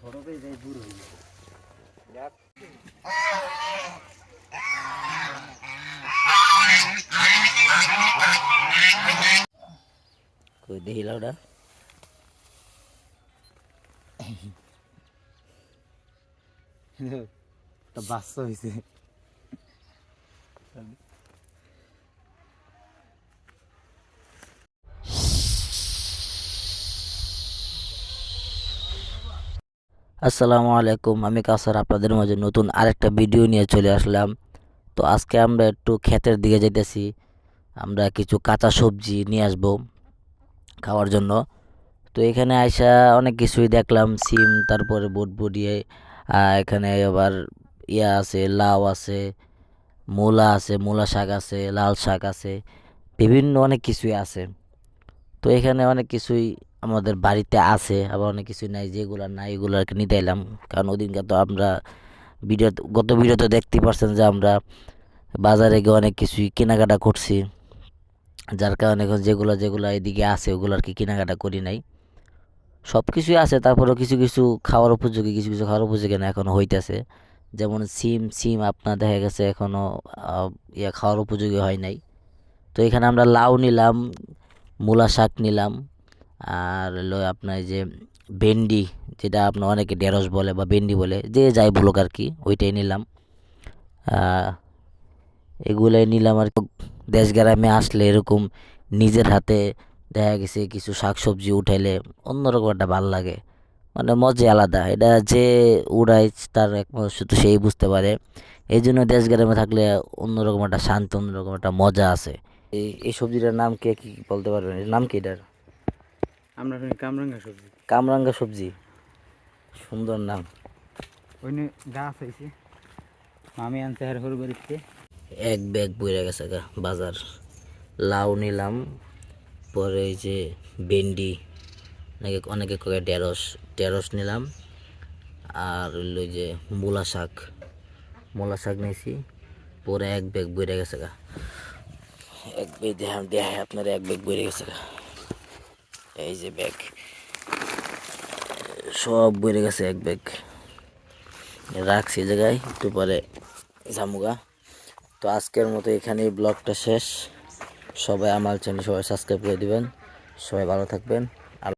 সড়কেই যাই দূর হয়ে যাক কই দেখি লাউডা বাচ্চা হয়েছে আসসালামু আলাইকুম, আমি কাসার, আপনাদের মাঝে নতুন আরেকটা ভিডিও নিয়ে চলে আসলাম। তো আজকে আমরা একটু ক্ষেতের দিকে যাইতেছি। আমরা কিছু কাঁচা সবজি নিয়ে আসব খাওয়ার জন্য। তো এখানে আইসা অনেক কিছুই দেখলাম, সিম, তারপরে বুটবুটিয়ে এখানে আবার ইয়া আছে, লাউ আছে, মূলা আছে, মূলা শাক আছে, লাল শাক আছে, বিভিন্ন অনেক কিছুই আছে। তো এখানে অনেক কিছুই আমাদের বাড়িতে আছে, আবার অনেক কিছু নাই, যেগুলো নাই এগুলো আর কি নিতে এলাম। কারণ ওদিনকে তো আমরা ভিডিও, গত ভিডিওতে দেখতে পারছেন যে আমরা বাজারে গিয়ে অনেক কিছুই কেনাকাটা করছি। যার কারণে এখন যেগুলো যেগুলো এদিকে আছে, ওগুলো আর কি কেনাকাটা করি নাই। সব কিছুই আছে, তারপরেও কিছু কিছু খাওয়ার উপযোগী, কিছু কিছু খাওয়ার উপযোগী না এখনও হইতেছে। যেমন সিম সিম আপনার দেখা গেছে এখনও ইয়া খাওয়ার উপযোগী হয় নাই। তো এখানে আমরা লাউ নিলাম, মূলা শাক নিলাম আর হলো আপনার যে ভেন্ডি, যেটা আপনার অনেকে ঢেঁড়স বলে বা ভেন্ডি বলে, যে যাই বলুক আর কি, ওইটাই নিলাম। এগুলাই নিলাম আর। দেশ গ্রামে আসলে এরকম নিজের হাতে দেখা গেছে কিছু শাক সবজি উঠাইলে অন্যরকম একটা ভালো লাগে। মানে মজাই আলাদা, এটা যে উড়াই তার একমাত্র শুধু সেই বুঝতে পারে। এই জন্য দেশ গ্রামে থাকলে অন্যরকম একটা শান্তি, অন্যরকম একটা মজা আছে। এই এই সবজিটার নাম কে কি বলতে পারবেন? এর নাম কি এটার? আমরা ওখানে কামরাঙ্গা সবজি। কামরাঙ্গা সবজি। সুন্দর নাম। ওইনে গাছ হয়েছে মামি আনছে আর হরু বাড়িতে। এক ব্যাগ বইরা গেছে গা বাজার। লাউ নিলাম পরে এই যে ভেন্ডি নাকি অনেকে কয়ে ঢেঁড়স। ঢেঁড়স নিলাম আর হইল ওই যে মূলা শাক। মূলা শাক নিয়েছি পরে এক ব্যাগ বইরে গেছে গা। এক ব্যাগ দেহা দেহায় আপনার এক ব্যাগ বইরে গেছে গা। এই যে ব্যাগ সব বেড়ে গেছে এক ব্যাগ রাখছি জায়গায়, একটু পরে জামুগা তো আজকের মতো এখানেই ব্লগটা শেষ। সবাই আমার চ্যানেল সবাই সাবস্ক্রাইব করে দেবেন। সবাই ভালো থাকবেন।